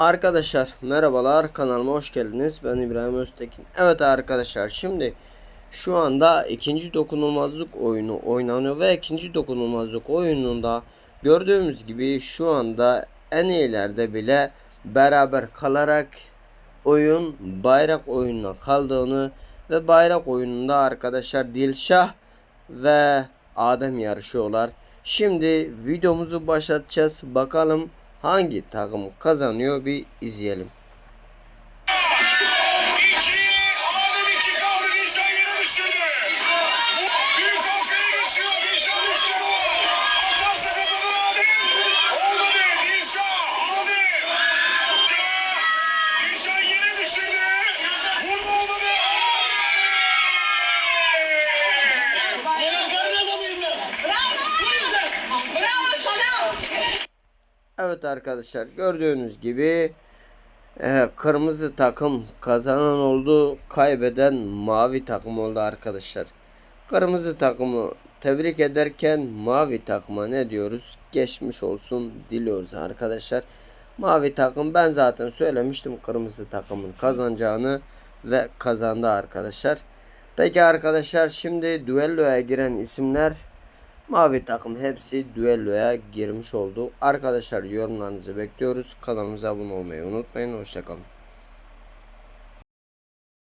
Arkadaşlar merhabalar kanalıma hoş geldiniz. Ben İbrahim Öztekin. Evet arkadaşlar şimdi şu anda ikinci dokunulmazlık oyunu oynanıyor ve ikinci dokunulmazlık oyununda gördüğümüz gibi şu anda en iyilerde bile beraber kalarak oyun bayrak oyununa kaldığını ve bayrak oyununda arkadaşlar Dilşah ve Adem yarışıyorlar. Şimdi videomuzu başlatacağız. Bakalım hangi takım kazanıyor bir izleyelim. Düşürdü. Evet arkadaşlar gördüğünüz gibi e, kırmızı takım kazanan oldu. Kaybeden mavi takım oldu arkadaşlar. Kırmızı takımı tebrik ederken mavi takıma ne diyoruz? Geçmiş olsun diliyoruz arkadaşlar. Mavi takım ben zaten söylemiştim kırmızı takımın kazanacağını ve kazandı arkadaşlar. Peki arkadaşlar şimdi düelloya giren isimler Mavi takım hepsi düelloya girmiş oldu. Arkadaşlar yorumlarınızı bekliyoruz. Kanalımıza abone olmayı unutmayın. Hoşçakalın.